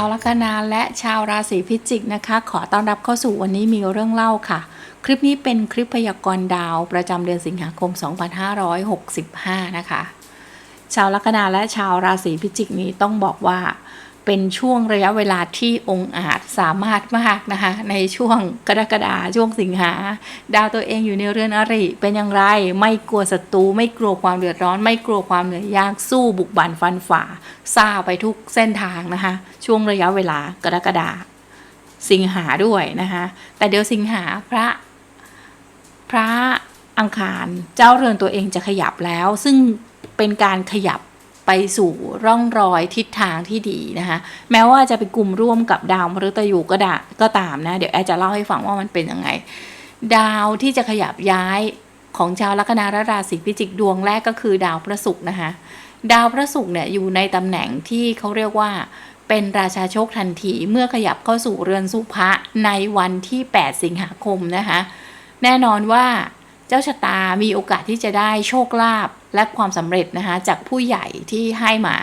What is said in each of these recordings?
ชาวลัคนาและชาวราศีพิจิกนะคะ ขอต้อนรับเข้าสู่วันนี้มีเรื่องเล่าค่ะ คลิปนี้เป็นคลิปพยากรณ์ดาวประจำเดือนสิงหาคม 2565 นะคะ ชาวลัคนาและชาวราศีพิจิกนี้ต้องบอกว่า เป็นช่วงระยะเวลาที่องค์อาจสามารถมากนะคะในช่วงกรกฎาช่วงสิงหา ดาวตัวเองอยู่ในเรือนอริ เป็นอย่างไร ไม่กลัวศัตรูไม่กลัวความเดือดร้อน ไม่กลัวความเหนื่อยยากสู้บุกบันฟันฝ่าซาไปทุกเส้นทางนะคะ ช่วงระยะเวลากรกฎาสิงหาด้วยนะคะแต่เดี๋ยวสิงหาพระพระอังคารเจ้าเรือนตัวเองจะขยับแล้ว ซึ่งเป็นการขยับ ไปสู่ร่องรอยทิศทางที่ดีนะคะแม้ว่าจะไปกลุ่มร่วมกับดาวมฤตยูก็ดาก็ตามนะ เดี๋ยวแอจะเล่าให้ฟังว่ามันเป็นยังไง ดาวที่จะขยับย้ายของชาวลัคนาราศีพิจิกดวงแรกก็คือดาวพระศุกร์นะคะดาวพระศุกร์เนี่ยอยู่ในตำแหน่งที่เขาเรียกว่าเป็นราชาโชคทันทีเมื่อขยับเข้าสู่เรือนสุภะในวันที่ 8 สิงหาคมนะคะแน่นอนว่า เจ้าชะตามีโอกาสที่จะได้โชคลาภและความสำเร็จนะคะ จากผู้ใหญ่ที่ให้มา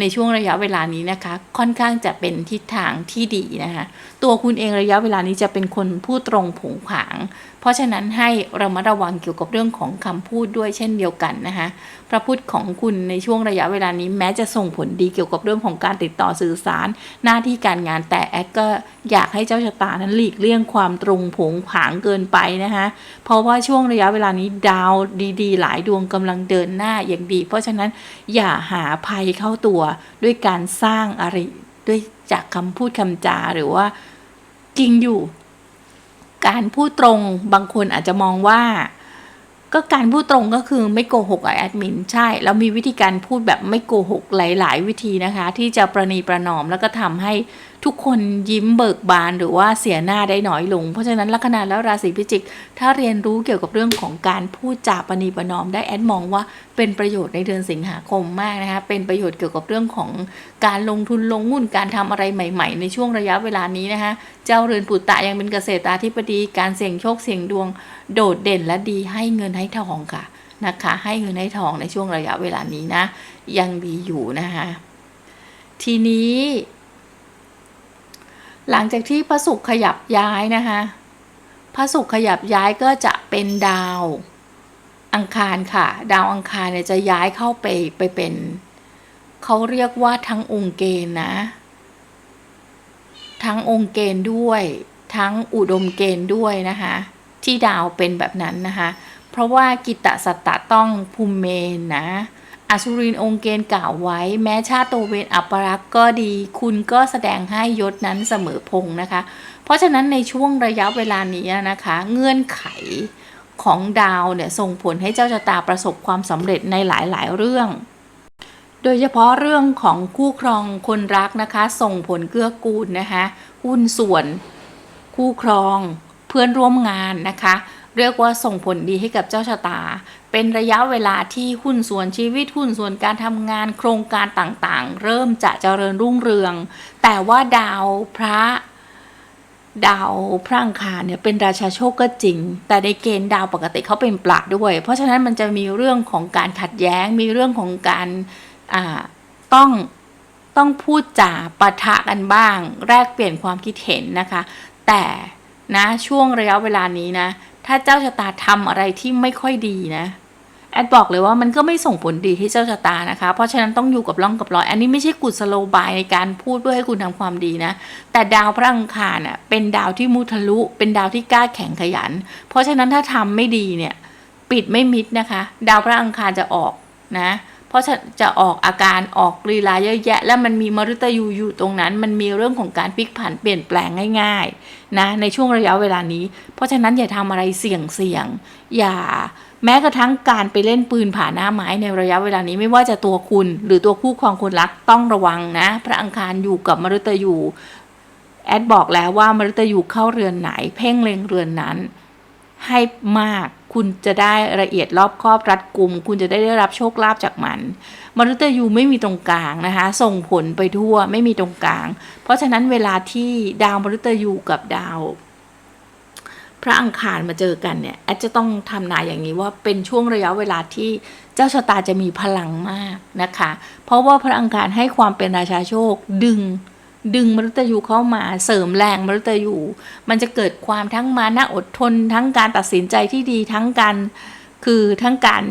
ในช่วงระยะเวลานี้นะคะ ค่อนข้างจะเป็นทิศทางที่ดีนะคะ ตัวคุณเองระยะเวลานี้จะเป็นคนพูดตรงผงผาง เพราะฉะนั้นให้เระมัดระวังเกี่ยวกับเรื่องของคำพูดด้วยเช่นเดียวกันนะคะพระพุทธของคุณในช่วงระยะเวลานี้แม้จะส่งผลดีเกี่ยวกับเรื่องของการติดต่อสื่อสาร หน้าที่การงานแต่แอดก็อยากให้เจ้าชะตานั้นหลีกเลี่ยงความตรงผงผางเกินไปนะคะเพราะว่าช่วงระยะเวลานี้ดาวดีๆ หลายดวงกำลังเดินหน้าอย่างดี เพราะฉะนั้นอย่าหาภัยเข้าตัวด้วยการสร้างอะไรด้วยจากคำพูดคำจาหรือว่าจริงอยู่ การพูดตรงบางคนอาจจะมองว่า ก็การพูดตรงก็คือไม่โกหกอะแอดมินใช่แล้วมีวิธีการพูดแบบไม่โกหกหลาย ๆ วิธีนะคะ ที่จะประนีประนอมแล้วก็ทำให้ ทุกคนยิ้มเบิกบานหรือว่าเสียหน้าได้น้อยลง เพราะฉะนั้นลัคนาแล้วราศีพิจิก ถ้าเรียนรู้เกี่ยวกับเรื่องของการพูดจาประนีประนอมได้แอดมองว่าเป็นประโยชน์ในเดือนสิงหาคมมากนะคะเป็นประโยชน์เกี่ยวกับเรื่องของการลงทุนลงหุ้นการทำอะไรใหม่ ๆ ในช่วงระยะเวลานี้นะคะเจ้าเรือนปุตตะยังเป็นเกษตราธิบดีการเสี่ยงโชคเสี่ยงดวงโดดเด่นและดีให้เงินให้ทองค่ะนะคะให้เงินให้ทองในช่วงระยะเวลานี้นะ ยังดีอยู่นะคะทีนี้ หลังจากที่พระศุกร์ขยับย้ายนะคะพระศุกร์ขยับย้ายก็จะเป็นดาวอังคารค่ะ ดาวอังคารเนี่ยจะย้ายเข้าไปไปเป็นเขาเรียกว่าทั้งองค์เกณฑ์นะ ทั้งองค์เกณฑ์ด้วย ทั้งอุดมเกณฑ์ด้วยนะคะที่ดาวเป็นแบบนั้นนะคะ เพราะว่ากิตตสัตตะต้องภูมิเมนนะ อสุรินองค์เกณฑ์กล่าวไว้ แม้ชาติโตเวนอัปรักษ์ก็ดี คุณก็แสดงให้ยศนั้นเสมอพงนะคะ เพราะฉะนั้นในช่วงระยะเวลานี้นะคะ เงื่อนไขของดาวเนี่ยส่งผลให้เจ้าชะตาประสบความสำเร็จในหลายๆ เรื่อง โดยเฉพาะเรื่องของคู่ครองคนรักนะคะ ส่งผลเกื้อกูลนะคะหุ้นส่วน คู่ครอง เพื่อนร่วมงานนะคะ เรียกว่าส่งผลดีให้กับเจ้าชะตา เป็นระยะเวลาที่หุ้นส่วนชีวิตหุ้นส่วนการทำงานโครงการต่างๆ เริ่มจะเจริญรุ่งเรือง แต่ว่าดาวพระดาวพระอังคารเนี่ยเป็นราชาโชคก็จริง แต่ในเกณฑ์ดาวปกติเขาเป็นปลาด้วย เพราะฉะนั้นมันจะมีเรื่องของการขัดแย้ง มีเรื่องของการต้องต้องพูดจาปะทะกันบ้าง แลกเปลี่ยนความคิดเห็นนะคะ แต่นะช่วงระยะเวลานี้นะ ถ้าเจ้าชะตาทำอะไรที่ไม่ค่อยดีนะ แอดบอกเลยว่ามันก็ไม่ส่งผลดีให้เจ้าชะตานะคะ เพราะฉะนั้นต้องอยู่กับร่องกับรอย อันนี้ไม่ใช่กุศโลบายในการพูดเพื่อให้คุณทำความดีนะ แต่ดาวพระอังคารน่ะเป็นดาวที่มุทะลุ เป็นดาวที่กล้าแข็งขยัน เพราะฉะนั้นถ้าทำไม่ดีเนี่ย ปิดไม่มิดนะคะ ดาวพระอังคารจะออกนะ ราะจะออกอาการออกลีลาเยอะแยะ แล้วมันมีมฤตยูอยู่ตรงนั้น มันมีเรื่องของการพลิกผันเปลี่ยนแปลงง่ายๆนะในช่วงระยะเวลานี้ เพราะฉะนั้นอย่าทำอะไรเสี่ยงๆอย่าแม้กระทั่งการไปเล่นปืนผ่าหน้าไม้ในระยะเวลานี้ไม่ว่าจะตัวคุณ หรือตัวคู่ครองคนรักต้องระวังนะ พระอังคารอยู่กับมฤตยูแอดบอกแล้วว่ามฤตยูเข้าเรือนไหน เพ่งเล็งเรือนนั้น ให้มาก คุณจะได้ละเอียดรอบครอบรัดกุม คุณจะได้ได้รับโชคลาภจากมันมฤตยูไม่มีตรงกลางนะคะ ส่งผลไปทั่วไม่มีตรงกลาง เพราะฉะนั้นเวลาที่ดาวมฤตยูกับดาวพพระอังคารมาเจอกันเนี่ยแอดจะต้องทำนายอย่างนี้ว่าเป็นช่วงระยะเวลาที่เจ้าชะตาจะมีพลังมากนะคะ เพราะว่าพระอังคารให้ความเป็นราชาโชคดึง ดึงมฤตยูเข้ามาเสริมแรงมฤตยูมันจะเกิดความทั้งมานะอดทน ทั้งการตัดสินใจที่ดีทั้งการคือทั้งการ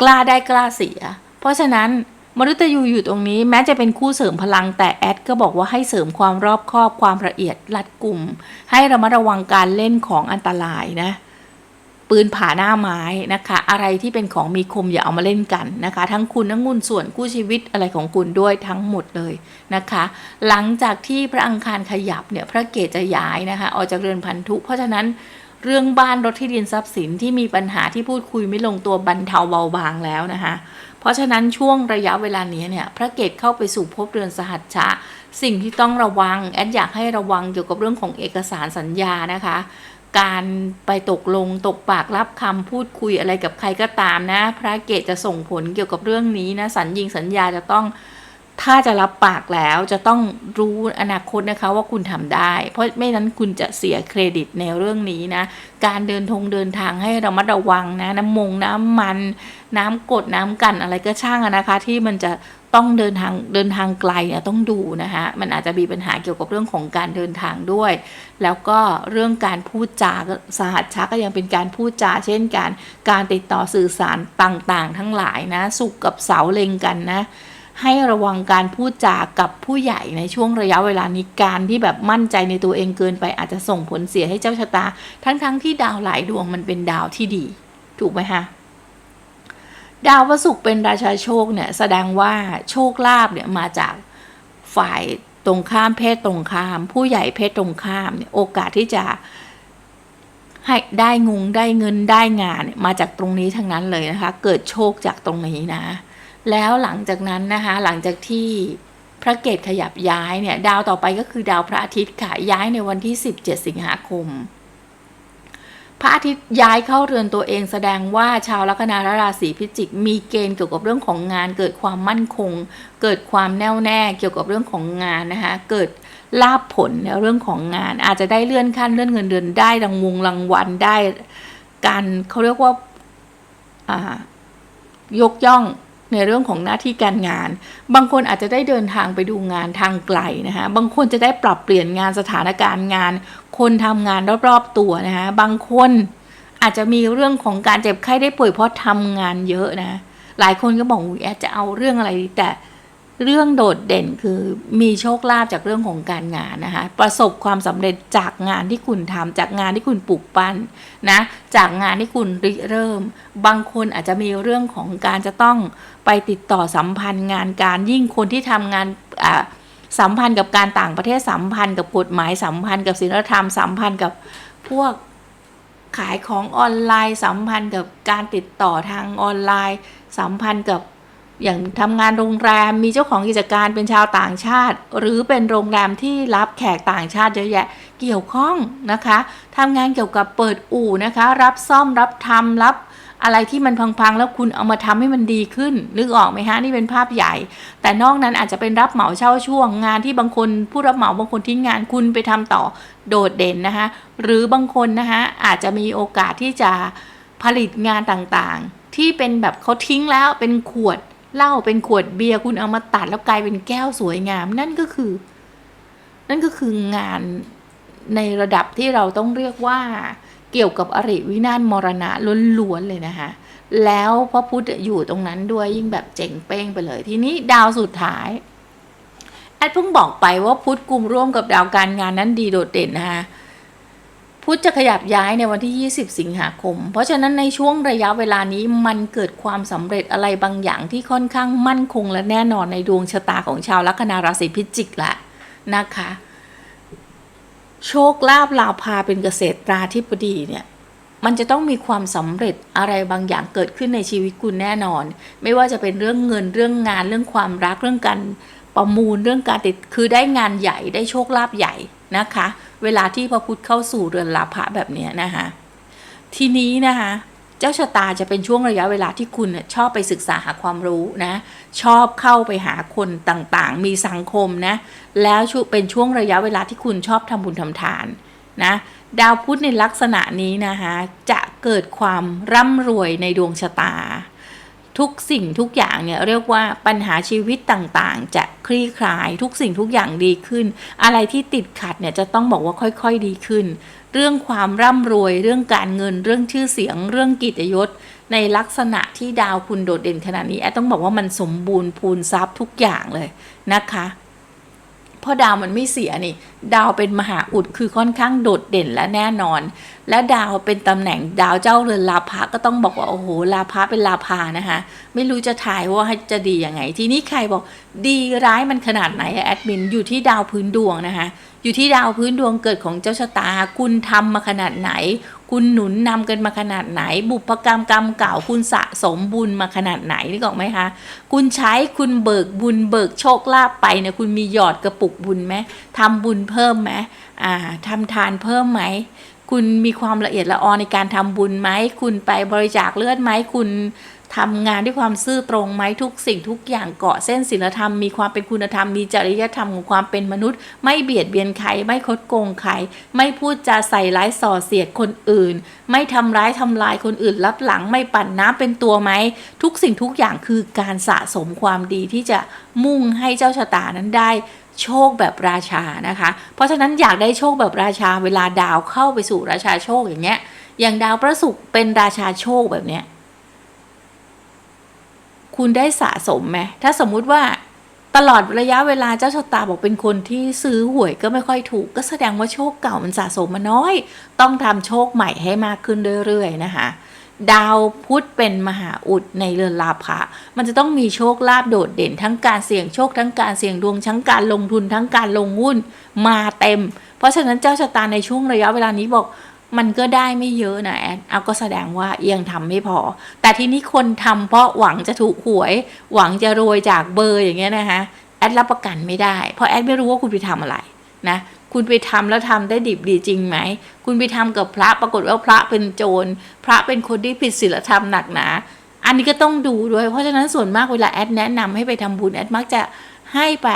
กล้าได้กล้าเสีย เพราะฉะนั้นมฤตยูอยู่ตรงนี้แม้จะเป็นคู่เสริมพลังแต่แอดก็บอกว่าให้เสริมความรอบคอบความละเอียดรัดกลุ่ม ให้ระมัดระวังการเล่นของอันตรายนะ ปืนผ่าหน้าไม้นะคะ อะไรที่เป็นของมีคมอย่าเอามาเล่นกันนะคะ ทั้งคุณทั้งงุนส่วนคู่ชีวิตอะไรของคุณด้วยทั้งหมดเลยนะคะ หลังจากที่พระอังคารขยับเนี่ยพระเกศจะย้ายนะคะออกจากเรือนพันธุ เพราะฉะนั้นเรื่องบ้านรถที่ดินทรัพย์สินที่มีปัญหาที่พูดคุยไม่ลงตัวบรรเทาเบาบางแล้วนะคะเพราะฉะนั้นช่วงระยะเวลานี้เนี่ยพระเกศเข้าไปสู่ภพเรือนสหัชชะ สิ่งที่ต้องระวังแอดอยากให้ระวังเกี่ยวกับเรื่องของเอกสารสัญญานะคะ การไปตกลงตกปากรับคำพูดคุยอะไรกับใครก็ตามนะ พระเกตจะส่งผลเกี่ยวกับเรื่องนี้นะสัญญิงสัญญาจะต้อง ถ้าจะรับปากแล้วจะต้องรู้อนาคตนะคะว่าคุณทำได้ เพราะไม่นั้นคุณจะเสียเครดิตในเรื่องนี้นะ การเดินทงเดินทางให้เรามัดระวังนะ น้ำมงน้ำมัน น้ำกดน้ำกันอะไรก็ช่างนะคะ ที่มันจะต้องเดินทางเดินทางไกลเนี่ยต้องดูนะคะมันอาจจะมีปัญหาเกี่ยวกับเรื่องของการเดินทางด้วย แล้วก็เรื่องการพูดจาสหัสชักก็ยังเป็นการพูดจา เช่นการการติดต่อสื่อสารต่างๆ ทั้งหลายนะ สุกกับเสาเล็งกันนะ ให้ระวังการพูดจากับผู้ใหญ่ในช่วงระยะเวลานี้การที่แบบมั่นใจในตัวเองเกินไปอาจจะส่งผลเสียให้เจ้าชะตา ทั้งๆทที่ดาวหลายดวงมันเป็นดาวที่ดี ถูกไหมคะดาวพระศุกร์เป็นราชาโชคเนี่ยแสดงว่าโชคลาภเนี่ยมาจากฝ่ายตรงข้ามเพศตรงข้าม ผู้ใหญ่เพศตรงข้ามเนี่ยโอกาสที่จะให้ได้งงได้เงินได้งานเนี่ยมาจากตรงนี้ทั้งนั้นเลยนะคะ เกิดโชคจากตรงนี้นะ แล้วหลังจากนั้นนะคะหลังจากที่พระเกตขยับย้ายเนี่ยดาวต่อไปก็คือดาวพระอาทิตย์ค่ะย้ายในวันที่ 17 สิงหาคม พระอาทิตย์ย้ายเข้าเรือนตัวเองแสดงว่าชาวลัคนาราศีพิจิก มีเกณฑ์เกี่ยวกับเรื่องของงาน เกิดความมั่นคง เกิดความแน่วแน่เกี่ยวกับเรื่องของงานนะคะเกิดลาบผลในเรื่องของงาน อาจจะได้เลื่อนขั้นเลื่อนเงินเดือนได้รางวงรางวัลได้การเขาเรียกว่าอ่ายกย่อง ในเรื่องของหน้าที่การงาน บางคนอาจจะได้เดินทางไปดูงานทางไกลนะคะบางคนจะได้ปรับเปลี่ยนงานสถานการณ์งาน คนทำงานรอบๆตัวนะคะบางคนอาจจะมีเรื่องของการเจ็บไข้ได้ป่วยเพราะทำงานเยอะนะหลายคนก็บอกว่าแอดจะเอาเรื่องอะไรแต่ เรื่องโดดเด่นคือมีโชคลาภจากเรื่องของการงานนะคะ ประสบความสำเร็จจากงานที่คุณทำจากงานที่คุณปลูกปั้นนะ จากงานที่คุณริเริ่ม บางคนอาจจะมีเรื่องของการจะต้องไปติดต่อสัมพันธ์งานการยิ่งคนที่ทำงานอ่าสัมพันธ์กับการต่างประเทศสัมพันธ์กับกฎหมายสัมพันธ์กับศีลธรรมสัมพันธ์กับพวกขายของออนไลน์ สัมพันธ์กับการติดต่อทางออนไลน์ สัมพันธ์กับ อย่างทำงานโรงแรมมีเจ้าของกิจการเป็นชาวต่างชาติ หรือเป็นโรงแรมที่รับแขกต่างชาติเยอะแยะเกี่ยวข้องนะคะทำงานเกี่ยวกับเปิดอู่นะคะ รับซ่อมรับทำรับอะไรที่มันพังๆ แล้วคุณเอามาทำให้มันดีขึ้น นึกออกไหมฮะ นี่เป็นภาพใหญ่ แต่นอกนั้นอาจจะเป็นรับเหมาเช่าช่วงงานที่บางคนผู้รับเหมาบางคนทิ้งงานคุณไปทำต่อโดดเด่นนะคะหรือบางคนนะคะอาจจะมีโอกาสที่จะผลิตงานต่างๆ ที่เป็นแบบเขาทิ้งแล้วเป็นขวด เหล้าเป็นขวดเบียร์คุณเอามาตัดแล้วกลายเป็นแก้วสวยงาม นั่นก็คือ นั่นก็คืองานในระดับที่เราต้องเรียกว่าเกี่ยวกับอริวินาศมรณะล้วนๆเลยนะคะ แล้วพระพุทธอยู่ตรงนั้นด้วยยิ่งแบบเจ๋งเป้งไปเลย ทีนี้ดาวสุดท้าย แอดเพิ่งบอกไปว่าพุทธกลุ่มร่วมกับดาวการงานนั้นดีโดดเด่นนะคะ พุธจะขยับย้ายในวันที่ 20 สิงหาคม เพราะฉะนั้นในช่วงระยะเวลานี้มันเกิดความสำเร็จอะไรบางอย่างที่ค่อนข้างมั่นคงและแน่นอนในดวงชะตาของชาวลัคนาราศีพิจิกแหละนะคะ โชคลาภลาภาเป็นเกษตราธิบดีเนี่ยมันจะต้องมีความสำเร็จอะไรบางอย่างเกิดขึ้นในชีวิตคุณแน่นอน ไม่ว่าจะเป็นเรื่องเงินเรื่องงานเรื่องความรักเรื่องการประมูลเรื่องการติดคือได้งานใหญ่ได้โชคลาภใหญ่นะคะ เวลาที่พระพุธเข้าสู่เรือนลาภะแบบนี้นะคะทีนี้นะคะเจ้าชะตาจะเป็นช่วงระยะเวลาที่คุณชอบไปศึกษาหาความรู้นะชอบเข้าไปหาคนต่างๆ มีสังคมนะแล้วเป็นช่วงระยะเวลาที่คุณชอบทำบุญทำทานนะดาวพุธในลักษณะนี้นะคะจะเกิดความร่ำรวยในดวงชะตา ทุกสิ่งทุกอย่างเนี่ยเรียกว่าปัญหาชีวิตต่างๆ จะคลี่คลายทุกสิ่งทุกอย่างดีขึ้น อะไรที่ติดขัดเนี่ยจะต้องบอกว่าค่อยๆดีขึ้น เรื่องความร่ำรวยเรื่องการเงิน เรื่องชื่อเสียง เรื่องกิจยศ ในลักษณะที่ดาวคุณโดดเด่นขนาดนี้แอดต้องบอกว่ามันสมบูรณ์พูนทรัพย์ทุกอย่างเลยนะคะ เพราะดาวมันไม่เสียนี่ ดาวเป็นมหาอุดคือค่อนข้างโดดเด่นและแน่นอน และดาวเป็นตำแหน่งดาวเจ้าเรือนลาภะก็ต้องบอกว่าโอ้โหลาภะเป็นลาภานะคะไม่รู้จะถ่ายว่าจะดียังไง ทีนี้ใครบอกดีร้ายมันขนาดไหนแอดมินอยู่ที่ดาวพื้นดวงนะคะอยู่ที่ดาวพื้นดวงเกิดของเจ้าชะตา คุณทำมาขนาดไหน คุณหนุนนำกันมาขนาดไหน บุพกรรมกรรมเก่าคุณสะสมบุญมาขนาดไหนนี่กอกไหมคะ คุณใช้คุณเบิกบุญเบิกโชคลาภไปเนี่ยคุณมีหยอดกระปุกบุญไหมทำบุญเพิ่มไหมอ่าทำทานเพิ่มไหมคุณมีความละเอียดละออในการทำบุญไหม คุณไปบริจาคเลือดไหม คุณ ทำงานด้วยความซื่อตรงไหมทุกสิ่งทุกอย่างเกาะเส้นศีลธรรมมีความเป็นคุณธรรมมีจริยธรรมของความเป็นมนุษย์ ไม่เบียดเบียนใครไม่คดโกงใครไม่พูดจาใส่ร้ายส่อเสียดคนอื่น ไม่ทำร้ายทำลายคนอื่นรับหลังไม่ปั่นน้ำเป็นตัวไหมทุกสิ่งทุกอย่างคือการสะสมความดีที่จะมุ่งให้เจ้าชะตานั้นได้โชคแบบราชานะคะ เพราะฉะนั้นอยากได้โชคแบบราชาเวลาดาวเข้าไปสู่ราชาโชคอย่างเงี้ย อย่างดาวพระศุกร์เป็นราชาโชคแบบเนี้ย คุณได้สะสมไหมถ้าสมมุติว่าตลอดระยะเวลาเจ้าชะตาบอกเป็นคนที่ซื้อหวยก็ไม่ค่อยถูก ก็แสดงว่าโชคเก่ามันสะสมมาน้อย ต้องทำโชคใหม่ให้มากขึ้นเรื่อยๆนะคะดาวพุธเป็นมหาอุดในเรือนลาภะมันจะต้องมีโชคลาภโดดเด่น ทั้งการเสี่ยงโชคทั้งการเสี่ยงดวงทั้งการลงทุนทั้งการลงหุ้นมาเต็ม เพราะฉะนั้นเจ้าชะตาในช่วงระยะเวลานี้บอก มันก็ได้ไม่เยอะนะแอดเอาก็แสดงว่ายังทำไม่พอ แต่ทีนี้คนทำเพราะหวังจะถูกหวย หวังจะรวยจากเบอร์อย่างเงี้ยนะคะแอดรับประกันไม่ได้ เพราะแอดไม่รู้ว่าคุณไปทำอะไรนะคุณไปทำแล้วทำได้ดิบดีจริงไหม คุณไปทำกับพระปรากฏว่าพระเป็นโจร พระเป็นคนที่ผิดศีลธรรมหนักหนา อันนี้ก็ต้องดูด้วย เพราะฉะนั้นส่วนมากเวลาแอดแนะนำให้ไปทำบุญแอดมักจะให้ไป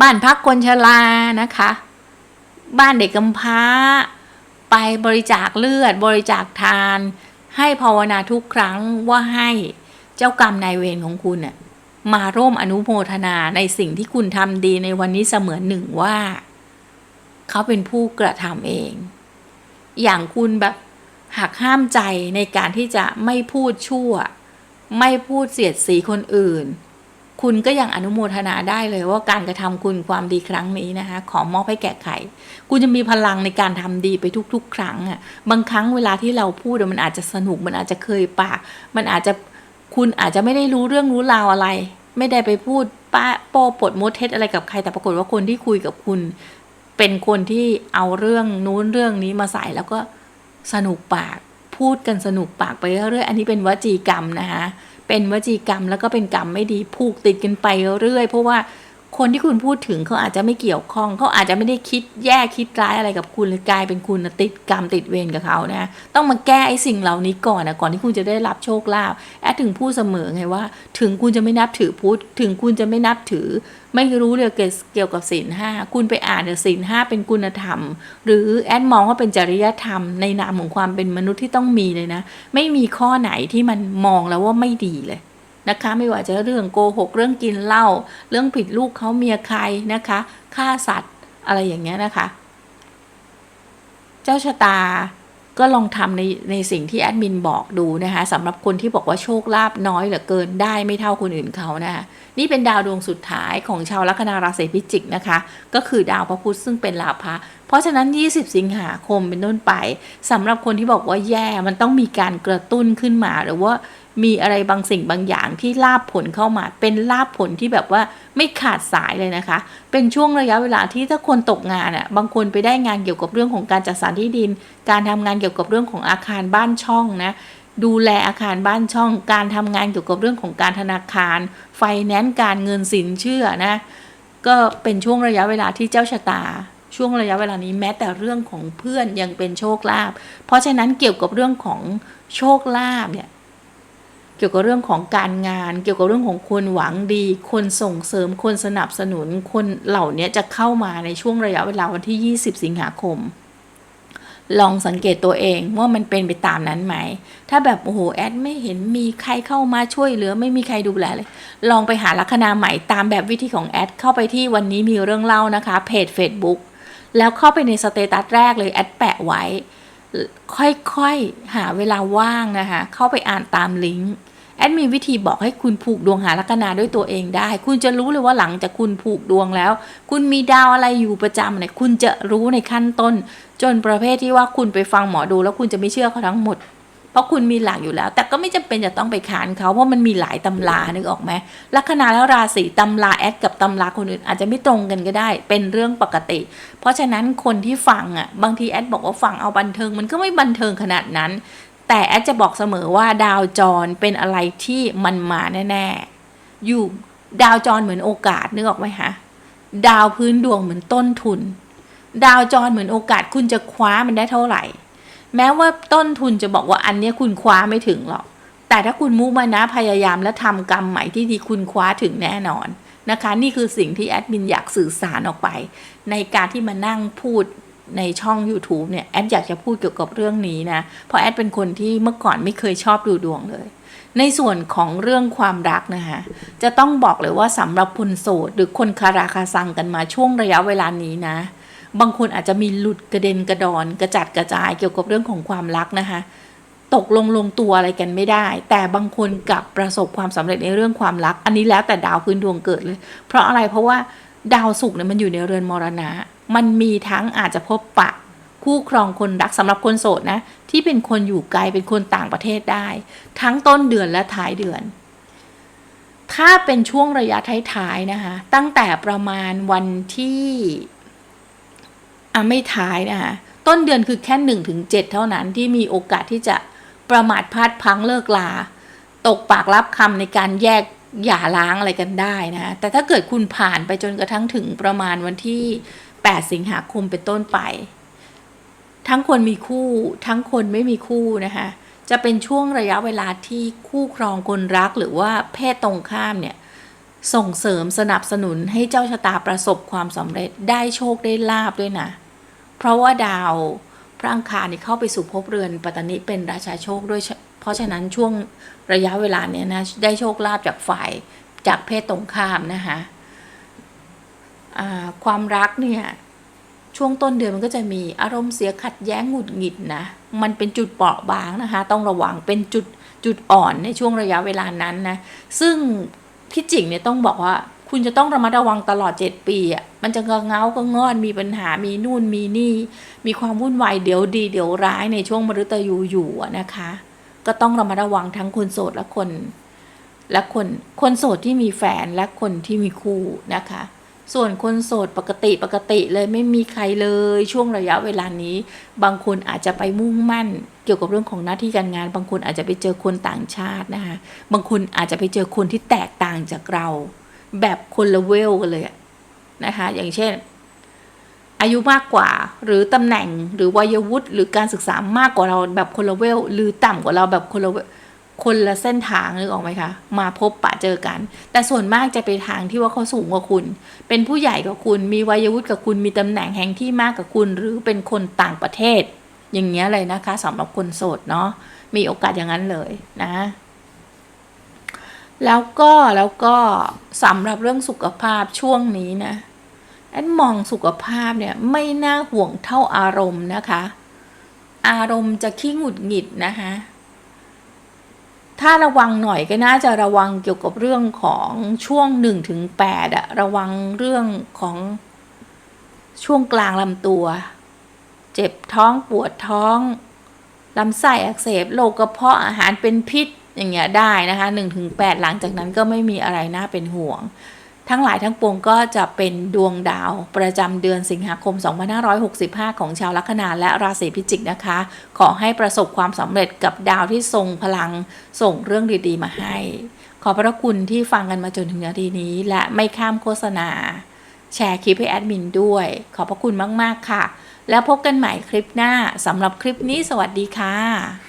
บ้านพักคนชรานะคะ บ้านเด็กกำพร้า ไปบริจาคเลือดบริจาคทาน ให้ภาวนาทุกครั้งว่าให้เจ้ากรรมนายเวรของคุณน่ะมาร่วมอนุโมทนาในสิ่งที่คุณทำดีในวันนี้เสมือนหนึ่งว่า เขาเป็นผู้กระทำเอง อย่างคุณแบบหักห้ามใจในการที่จะไม่พูดชั่ว ไม่พูดเสียดสีคนอื่น คุณก็ยังอนุโมทนาได้เลยว่าการกระทำคุณความดีครั้งนี้นะคะขอมอบให้แก่ใครคุณจะมีพลังในการทำดีไปทุก ๆ ครั้งอะ่ะบางครั้งเวลาที่เราพูดมันอาจจะสนุกมันอาจจะเคยปาก มันอาจจะคุณอาจจะไม่ได้รู้เรื่องรู้ราวอะไร ไม่ได้ไปพูดป้าโป้ปดมดเท็จอะไรกับใครแต่ปรากฏว่าคนที่คุยกับคุณ เป็นคนที่เอาเรื่องนู้นเรื่องนี้มาใส่แล้วก็สนุกปาก พูดกันสนุกปากไปเรื่อยๆอันนี้เป็นวจีกรรมนะคะ เป็นวจีกรรมแล้วก็เป็นกรรมไม่ดีผูกติดกันไปเรื่อยเพราะว่า คนที่คุณพูดถึงเขาอาจจะไม่เกี่ยวข้องเขาอาจจะไม่ได้คิดแย่คิดร้ายอะไรกับคุณเลยกลายเป็นคุณติดกรรมติดเวรกับเขานะต้องมาแก้ไอ้สิ่งเหล่านี้ก่อนนะก่อนที่คุณจะได้รับโชคลาภแอดถึงพูดเสมอไงว่า ถึงคุณจะไม่นับถือพุทธถึงคุณจะไม่นับถือ ไม่รู้เรื่องเกี่ยวกับศีลห้าคุณไปอ่านเนี่ยศีลห้าเป็นคุณธรรม หรือแอดมองว่าเป็นจริยธรรม ในนามของความเป็นมนุษย์ที่ต้องมีเลยนะ ไม่มีข้อไหนที่มันมองแล้วว่าไม่ดีเลย นะคะ ไม่ว่าจะเรื่องโกหกเรื่องกินเหล้าเรื่องผิดลูกเขาเมียใครนะคะฆ่าสัตว์อะไรอย่างเงี้ยนะคะ เจ้าชะตาก็ลองทำในในสิ่งที่แอดมินบอกดูนะคะสำหรับคนที่บอกว่าโชคลาภน้อยเหลือเกินได้ไม่เท่าคนอื่นเขานะคะนี่เป็นดาวดวงสุดท้ายของชาวลัคนาราศีพิจิกนะคะ ก็คือดาวพระพุธซึ่งเป็นลาภะเพราะฉะนั้น 20 สิงหาคมเป็นต้นไปสำหรับคนที่บอกว่าแย่มันต้องมีการกระตุ้นขึ้นมาหรือว่า มีอะไรบางสิ่งบางอย่างที่ลาบผลเข้ามา เป็นลาบผลที่แบบว่าไม่ขาดสายเลยนะคะ เป็นช่วงระยะเวลาที่ถ้าคนตกงานอะบางคนไปได้งานเกี่ยวกับเรื่องของการจัดสรรที่ดิน การทำงานเกี่ยวกับเรื่องของอาคารบ้านช่องนะดูแลอาคารบ้านช่อง การทำงานเกี่ยวกับเรื่องของการธนาคาร ไฟแนนซ์การเงินสินเชื่อนะ ก็เป็นช่วงระยะเวลาที่เจ้าชะตา ช่วงระยะเวลานี้แม้แต่เรื่องของเพื่อนยังเป็นโชคลาภเพราะฉะนั้นเกี่ยวกับเรื่องของโชคลาภเนี่ย เกี่ยวกับเรื่องของการงาน เกี่ยวกับเรื่องของคนหวังดี คนส่งเสริม คนสนับสนุน คนเหล่านี้จะเข้ามาในช่วงระยะเวลาวันที่ 20 สิงหาคม ลองสังเกตตัวเองว่ามันเป็นไปตามนั้นไหม ถ้าแบบโอ้โหแอดไม่เห็นมีใครเข้ามาช่วยเหลือไม่มีใครดูแลเลย ลองไปหาลัคนาใหม่ตามแบบวิธีของแอดเข้าไปที่วันนี้มีเรื่องเล่านะคะเพจ Facebook แล้วเข้าไปในสเตตัสแรกเลยแอดแปะไว้ค่อยๆ หาเวลาว่างนะคะ เข้าไปอ่านตามลิงก์ แอดมีวิธีบอกให้คุณผูกดวงหาลัคนาด้วยตัวเองได้ คุณจะรู้เลยว่าหลังจากคุณผูกดวงแล้ว คุณมีดาวอะไรอยู่ประจำเนี่ยคุณจะรู้ในขั้นต้น จนประเภทที่ว่าคุณไปฟังหมอดูแล้วคุณจะไม่เชื่อเขาทั้งหมด เพราะคุณมีหลักอยู่แล้ว แต่ก็ไม่จำเป็นจะต้องไปขานเขาเพราะมันมีหลายตำรานึกออกไหมลัคนาแล้วราศีตำราแอดกับตำราคนอื่นอาจจะไม่ตรงกันก็ได้ เป็นเรื่องปกติ เพราะฉะนั้นคนที่ฟังอะบางทีแอดบอกว่าฟังเอาบันเทิงมันก็ไม่บันเทิงขนาดนั้น แต่แอดจะบอกเสมอว่าดาวจรเป็นอะไรที่มันมาแน่ๆ อยู่ดาวจรเหมือนโอกาสนึกออกไหมคะดาวพื้นดวงเหมือนต้นทุน ดาวจรเหมือนโอกาสคุณจะคว้ามันได้เท่าไหร่ แม้ว่าต้นทุนจะบอกว่าอันนี้คุณคว้าไม่ถึงหรอก แต่ถ้าคุณมุ่งมานะพยายามและทำกรรมใหม่ที่ดีคุณคว้าถึงแน่นอนนะคะ นี่คือสิ่งที่แอดมินอยากสื่อสารออกไป ในการที่มานั่งพูด ในช่อง YouTube เนี่ยแอดอยากจะพูดเกี่ยวกับเรื่องนี้นะ เพราะแอดเป็นคนที่เมื่อก่อนไม่เคยชอบดูดวงเลย ในส่วนของเรื่องความรักนะคะจะต้องบอกเลยว่าสำหรับคนโสดหรือคนคาราคาซังกันมาช่วงระยะเวลานี้นะ บางคนอาจจะมีหลุดกระเด็นกระดอน กระจัดกระจายเกี่ยวกับเรื่องของความรักนะคะตกลงลงตัวอะไรกันไม่ได้ แต่บางคนกลับประสบความสำเร็จในเรื่องความรัก อันนี้แล้วแต่ดาวพื้นดวงเกิดเลย เพราะอะไรเพราะว่า ดาวศุกร์เนี่ยมันอยู่ในเรือนมรณะ มันมีทั้งอาจจะพบปะ คู่ครองคนรักสำหรับคนโสดนะ ที่เป็นคนอยู่ไกลเป็นคนต่างประเทศได้ ทั้งต้นเดือนและท้ายเดือน ถ้าเป็นช่วงระยะท้ายๆนะคะ ตั้งแต่ประมาณวันที่อะไม่ท้ายนะคะต้นเดือนคือแค่หนึ่งถึงเจ็ดเท่านั้นที่มีโอกาสที่จะประมาทพลาดพังเลิกลา ตกปากรับคำในการแยก หย่าร้างอะไรกันได้นะ แต่ถ้าเกิดคุณผ่านไปจนกระทั่งถึงประมาณวันที่ 8 สิงหาคมเป็นต้นไป ทั้งคนมีคู่ ทั้งคนไม่มีคู่นะคะ จะเป็นช่วงระยะเวลาที่คู่ครองคนรักหรือว่าเพศตรงข้ามเนี่ย ส่งเสริมสนับสนุนให้เจ้าชะตาประสบความสำเร็จได้โชคได้ลาบด้วยนะ เพราะว่าดาวพระอังคารนี่เข้าไปสู่ภพเรือนปัตตานิเป็นราชาโชคด้วย เพราะฉะนั้นช่วงระยะเวลาเนี้ยนะ ได้โชคลาภจากฝ่ายจากเพศตรงข้ามนะคะความรักเนี่ย ช่วงต้นเดือนมันก็จะมีอารมณ์เสียขัดแย้งหงุดหงิดนะ มันเป็นจุดเปราะบางนะคะ ต้องระวังเป็นจุดจุดอ่อนในช่วงระยะเวลานั้นนะ ซึ่งที่จริงเนี่ยต้องบอกว่า คุณจะต้องระมัดระวังตลอด 7 ปีอะมันจะเงาก็งอนมีปัญหามีนู่นมีนี่ มีความวุ่นวายเดี๋ยวดีเดี๋ยวร้ายในช่วงมฤตยูอยู่นะคะ ก็ต้องระมัดระวังทั้งคนโสดและคน และคนคนโสดที่มีแฟนและคนที่มีคู่นะคะ ส่วนคนโสดปกติปกติเลยไม่มีใครเลยช่วงระยะเวลานี้ บางคนอาจจะไปมุ่งมั่น เกี่ยวกับเรื่องของหน้าที่การงาน บางคนอาจจะไปเจอคนต่างชาตินะคะบางคนอาจจะไปเจอคนที่แตกต่างจากเรา แบบคนละเวลกันเลยนะคะอย่างเช่น อายุมากกว่า หรือตำแหน่งหรือวัยวุฒิหรือการศึกษามากกว่าเราแบบคนละเวล หรือต่ำกว่าเราแบบคนละคนละเส้นทางนึกออกไหมคะ มาพบปะเจอกัน แต่ส่วนมากจะไปทางที่ว่าเขาสูงกว่าคุณ เป็นผู้ใหญ่กว่าคุณ มีวัยวุฒิกับคุณ มีตำแหน่งแห่งที่มากกว่าคุณ หรือเป็นคนต่างประเทศ อย่างเงี้ยเลยนะคะสำหรับคนโสดเนาะ มีโอกาสอย่างนั้นเลยนะ แล้วก็แล้วก็สำหรับเรื่องสุขภาพช่วงนี้นะ แอนมองสุขภาพเนี่ยไม่น่าห่วงเท่าอารมณ์นะคะ อารมณ์จะขี้หงุดหงิดนะคะถ้าระวังหน่อยก็น่าจะระวังเกี่ยวกับเรื่องของช่วงหนึ่งถึงแปดอะระวังเรื่องของช่วงกลางลำตัว เจ็บท้องปวดท้องลำไส้อักเสบโรคกระเพาะอาหารเป็นพิษอย่างเงี้ยได้นะคะหนึ่งถึงแปดหลังจากนั้นก็ไม่มีอะไรน่าเป็นห่วง ทั้งหลายทั้งปวงก็จะเป็นดวงดาวประจำเดือนสิงหาคม 2565 ของชาวลัคนาและราศีพิจิกนะคะ ขอให้ประสบความสำเร็จกับดาวที่ทรงพลังส่งเรื่องดีๆ มาให้ ขอพระคุณที่ฟังกันมาจนถึงนาทีนี้ และไม่ข้ามโฆษณา แชร์คลิปให้แอดมินด้วย ขอบพระคุณมาก ๆ ค่ะ แล้วพบกันใหม่คลิปหน้าสำหรับคลิปนี้สวัสดีค่ะ